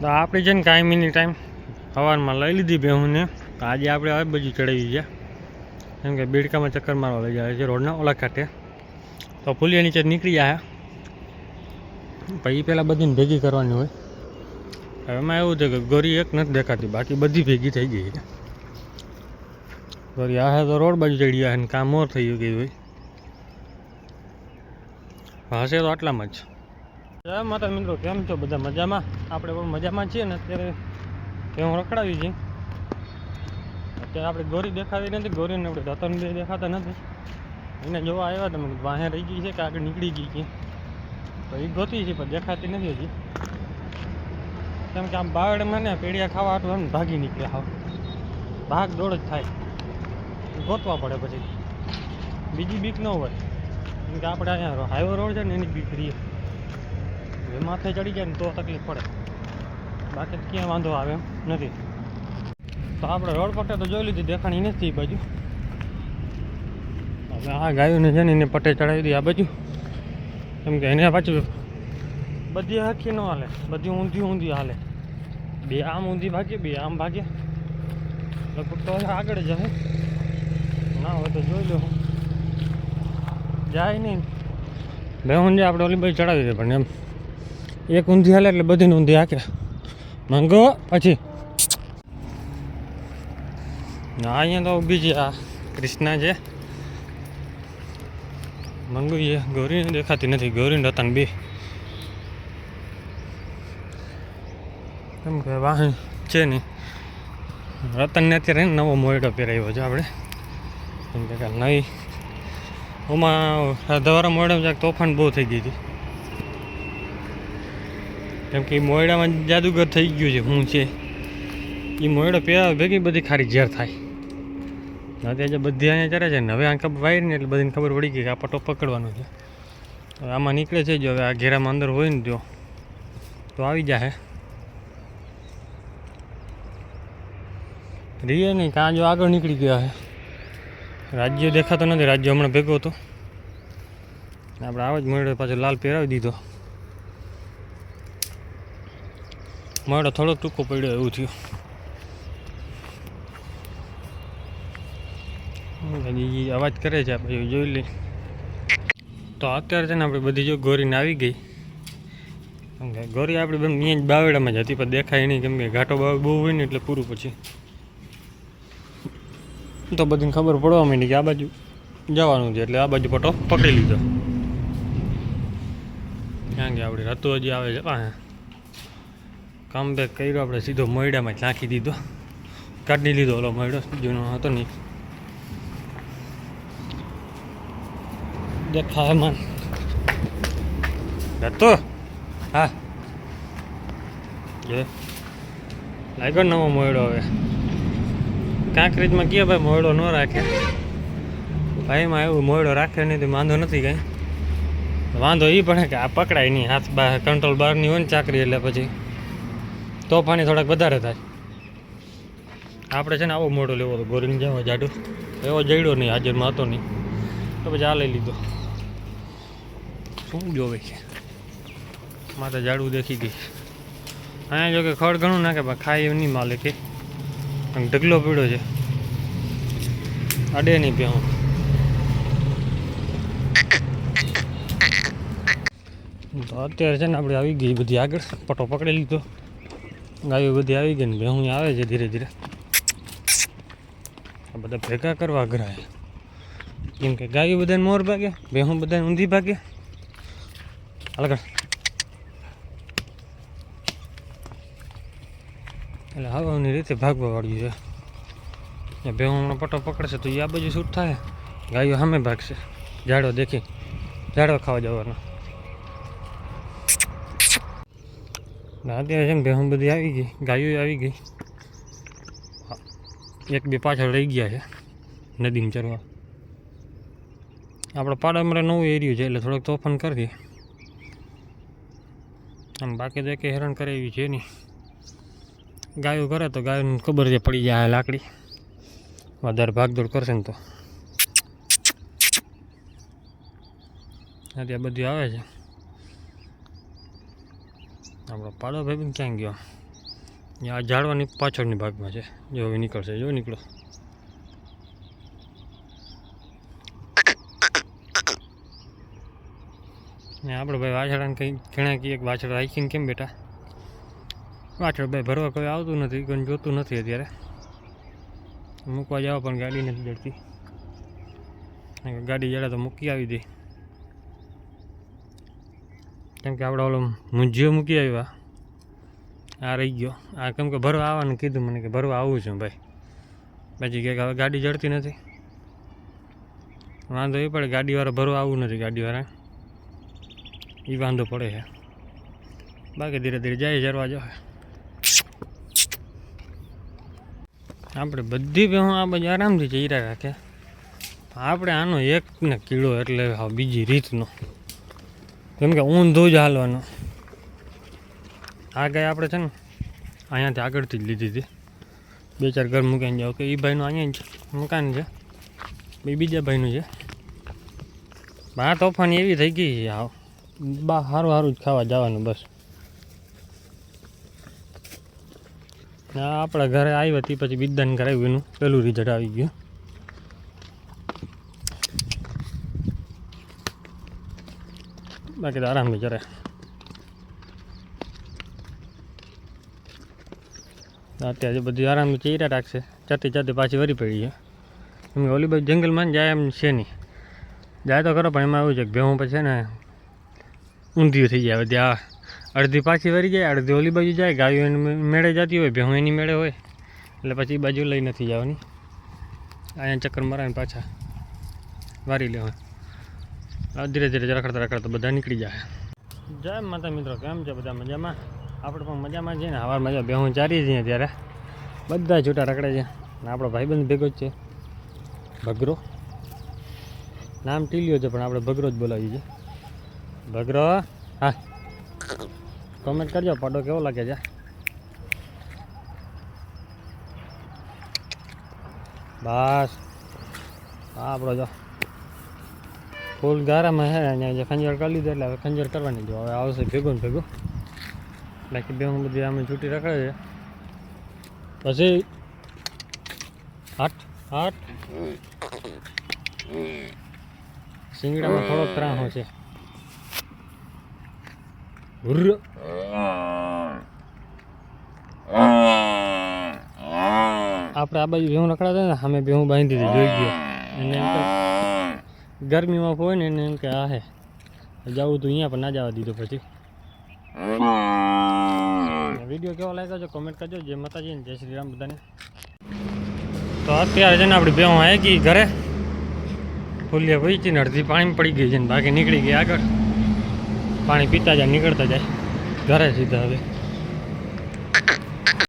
તો આપણી છે ને કાયમીની ટાઈમ સવારમાં લઈ લીધી બેહુને. તો આજે આપણે હવે બાજુ ચડાવી ગયા કેમ કે બેડકામાં ચક્કર મારવા લઈ જાય છે રોડના ઓલા કાંઠે. તો ફૂલિયા નીચે નીકળી જાય પછી પહેલાં બધીને ભેગી કરવાની હોય. એમાં એવું છે કે ગોરી એક નથી દેખાતી, બાકી બધી ભેગી થઈ ગઈ છે. ગોરી આ તો રોડ બાજુ ચડી ગયા અને કામ મોર થઈ ગયું હોય. હશે તો આટલામાં જ. જય માતા મિત્રો, કેમ છો? બધા મજામાં? આપણે પણ મજામાં છીએ ને અત્યારે હું રખડાવી છીએ અત્યારે આપણે ગોરી દેખાતી નથી, ગોરીને આપણે રતન બે દેખાતા નથી. એને જોવા આવ્યા તમે વાહે રહી ગઈ છે કે આગળ નીકળી ગઈ છે? તો એ ગોતી છે, પણ દેખાતી નથી હજી. કેમ કે આમ બાવડમાં ને પેડિયા ખાવા આટલું એમ ભાગી નીકળે હાવ. ભાગ દોડ જ થાય. ગોતવા પડે પછી. બીજી બીક ન હોય. કેમ કે આપણે અહીંયા હાઈવે રોડ છે ને, એની બીક રહીએ. હવે માથે ચડી જાય ને તો તકલીફ પડે. બાકી ક્યાં વાંધો આવે એમ નથી. તો આપણે રોડ પટ્ટે તો જોઈ લીધી, દેખાણી નથી એ બાજુ. હવે આ ગાયોને છે ને એને પટ્ટે ચડાવી દીધી આ બાજુ. કેમ કે એને પાછું બધી હરખી ન હાલે, બધી ઊંધી ઊંધી હાલે. બે આમ ઊંધી ભાગે, બે આમ ભાગે. લગભગ તો આગળ જાય ના હોય તો જોઈ લો. જાય નહીં. બે ઊંધી આપણે ઓલી ભાઈ ચડાવી દે પણ એમ. એક ઊંધી હાલે એટલે બધી ઊંધી હાકે. મંગો, પછી. ના, અહીંયા તો ઊભી છે આ કૃષ્ણા છે. મંગુ છે ગૌરીને દેખાતી નથી. ગૌરીને રતન બે. કેમ કે વાહન છે નહીં. રતનને અત્યારે નવો મોયડો પહેરાવ્યો છે આપણે. કેમ કે નવી ઓમાં ધવારા મોયડો જરાક તોફાન બહુ થઈ ગઈ હતી. કેમ કે મોયડામાં જાદુગર થઈ ગયું છે, હું છે. એ મોયડો પહેલાં ભેગી બધી ખારી ઝેર થાય. અત્યારે જે બધી અહીંયા ચડે છે ને, હવે આ કપ વાયર ને એટલે બધીને ખબર પડી ગઈ કે આ પટો પકડવાનો છે. હવે આમાં નીકળે છે જો, હવે આ ઘેરામાં અંદર હોય ને જો, તો આવી જાય રીએ નહીં, કાં જો આગળ નીકળી ગયા છે રાજ્ય દેખાતો નથી, રાજ્ય હમણાં ભેગો હતો. આપણે આવા જ મળ્યો પાછો લાલ પહેરાવી દીધો. મળ્યો થોડોક ટૂંકો પડ્યો એવું થયું. અવાજ કરે છે આપણે જોઈ લઈએ તો અત્યારે છે ને આપણે બધી જો ગોરીને આવી ગઈ. ગોરી આપણે બેન અહીંયા જ બાવેડામાં જ હતી, પણ દેખાય નહીં, કેમ કે ઘાટો બાવ બહુ હોય ને એટલે પૂરું પછી. તો બધીને ખબર પડવા માંડી કે આ બાજુ જવાનું છે, એટલે આ બાજુ પટો પકડી લીધો. કારણ કે આપણી રતો હજી આવે છે પાસે કામ બેક કર્યો, આપણે સીધો મોયડામાં નાખી દીધો. કાઢી લીધો, ઓલો મોયડો, જૂનો હતો નહીં દેખાય મન રતો હા. જો. લાગ્યો નવો મોયડો હવે. કાંકરીજમાં કીએ ભાઈ, મોયડો ન રાખે. ભાઈમાં એવું મોયડો રાખે નહીં, તો વાંધો નથી કાંઈ. વાંધો એ પડે કે આ પકડાય નહીં, હાથ બહાર કંટ્રોલ બહારની હોય ને ચાકરી એટલે પછી. તોફાની થોડાક વધારે થાય. આપણે છે ને આવો મોડો લેવો હતો ગોરીને જાવ જાડું. એવો જડ્યો નહીં હાજરમાં હતો નહીં. તો પછી આ લઈ લીધો. શું જોવે છે? માથે જાડું દેખી ગઈ. અહીંયા જો કે ખડ ઘણું નાખે પણ ખાય એમ નહીં માલે કે. ઢગલો પીડ્યો છે. અડે નહીં પ્યાં તો અત્યારે છે ને આપણે આવી ગઈ બધી આગળ પટો પકડી લીધો. ગાયો બધી આવી ગઈ ને ભેહું આવે છે ધીરે ધીરે. આ બધા ભેગા કરવા અઘરા છે. કેમ કે ગાયો બધાને મોર ભાગે, ભેહું બધાને ઊંધી ભાગે. આગળ એટલે હવાની રીતે ભાગવા વાળ્યું છે. ભેહું હમણાં પટો પકડશે તો એ આ બાજુ શૂટ થાય. ગાયો સામે ભાગશે. ઝાડો દેખી. ઝાડો ખાવા જવાનો. ને, અત્યારે છે ને ભેહું બધી આવી ગઈ, ગાયો આવી ગઈ. એક બે પાછળ રહી ગયા છે, નદીમાં ચરવા. આપણે પાડામાં નવું એરિયું છે, એટલે થોડોક તોફાન કરી દઈએ આમ બાકી તો એક હેરાન કરે એવી છે નહીં. ગાયો કરે તો ગાયોને ખબર છે પડી જાય લાકડી. વધારે ભાગદોડ કરશે ને તો. ત્યાં બધી આવે છે. આપણો પાડો ભાઈ ક્યાં ગયો? આ ઝાડવાની પાછળની ભાગમાં છે. જો હવે નીકળશે. જો નીકળો. ને આપણે ભાઈ વાછડાને કંઈ ઘણા કહીએ એક વાછડ રાખીને કેમ બેટા વાછડ ભાઈ ભરવા કોઈ આવતું નથી, કોઈ જોતું નથી અત્યારે. મૂકવા જાવ પણ ગાડી નથી જડતી. ગાડી જડે તો મૂકી આવી દે. કેમ કે આપણે ઓલો મૂંઝિયો મૂકી આવ્યા. આ રહી ગયો. આ કેમ કે ભરવા આવવાનું કીધું મને કે ભરવા આવું છું ભાઈ. પછી કે હવે ગાડી જડતી નથી. વાંધો એ પડે ગાડીવાળા ભરવા આવવું નથી ગાડીવાળા. એ વાંધો પડે છે બાકી ધીરે ધીરે જાય જરવા જો આપણે બધી હું આ બાજુ આરામથી જઈ રહ્યા રાખે આપણે આનો એક ને કીડો એટલે બીજી રીતનો. કેમ કે ઊંધું જ હાલવાનું. આ ગાય આપણે છે ને, અહીંયાથી આગળથી જ લીધી હતી. બે ચાર ઘર મૂકીને જાઓ કે એ ભાઈનું અહીંયા જ મકાન છે. એ બીજા ભાઈનું છે. બા તોફાની એવી થઈ ગઈ છે હાવ. બા સારું સારું જ ખાવા જવાનું બસ. આપણા ઘરે આવ્યા હતી પછી બિદ્દાને કરાવ્યું એનું પેલું રિઝલ્ટ આવી ગયું. બાકી તો આરામથી ચરે અત્યારે બધી આરામથી ચીરા રાખશે જાતે જાતે પાછી વરી પડી છે એમ ઓલી બાજુ જંગલમાં જાય એમ છે નહીં જાય તો ખરો પણ એમાં એવું છે કે ભેહું પછી ને ઊંધિયું થઈ જાય ત્યાં અડધી પાછી વરી જાય અડધી ઓલી બાજુ જાય ગાયો એની મેળે જતી હોય ભેહું એની મેળે હોય એટલે પછી એ બાજુ લઈ નથી જવાની અહીંયા ચક્કર મારાને પાછા વારી લેવા હવે ધીરે ધીરે રખડતા રખડતા બધા નીકળી જાય. જય માતા મિત્રો, કેમ છે બધા મજામાં? આપણે પણ મજામાં છીએ ને, હવાર મજા, બેહું ચારી છીએ ત્યારે બધા છૂટા રખડે છે. ને આપણો ભાઈબંધ ભેગો જ છે. ભગરો. નામ ટીલ્યો છે, પણ આપણે ભગરો જ બોલાવીએ છીએ. ભગરો, હા. કોમેન્ટ કરજો, પાડો કેવો લાગે છે? બસ. હા આપણો જો. ફૂલ ગારામાં છે અહીંયા જે ખંજર કરી લીધો એટલે હવે ખંજર કરવાની જો હવે આવશે ભેગું ને ભેગું. બાકી બે બધી અમે છૂટી રખડે છે. પછી આઠ આઠ શિંગડામાં થોડોક ત્રાહો છે. આપણે આ બાજુ ભેહું રખડાતા ને, સામે ભેહું બાંધી દીધી, જોઈ ગયો. અને ગરમીમાં હોય ને એને એમ કે આ હે જવું તું અહીંયા પણ ના જવા દીધું પછી. વીડિયો કેવો લાગ્યો છે? કોમેન્ટ કરજો. જય માતાજી ને જય શ્રી રામ બધાને. તો અત્યારે છે ને આપણી બેહું આવી ગઈ ઘરે. ફૂલિયા ભાઈ છે ને અડધી પાણી પડી ગઈ છે ને બાકી નીકળી ગઈ આગળ. પાણી પીતા જાય નીકળતા જાય. ઘરે સીધા હવે.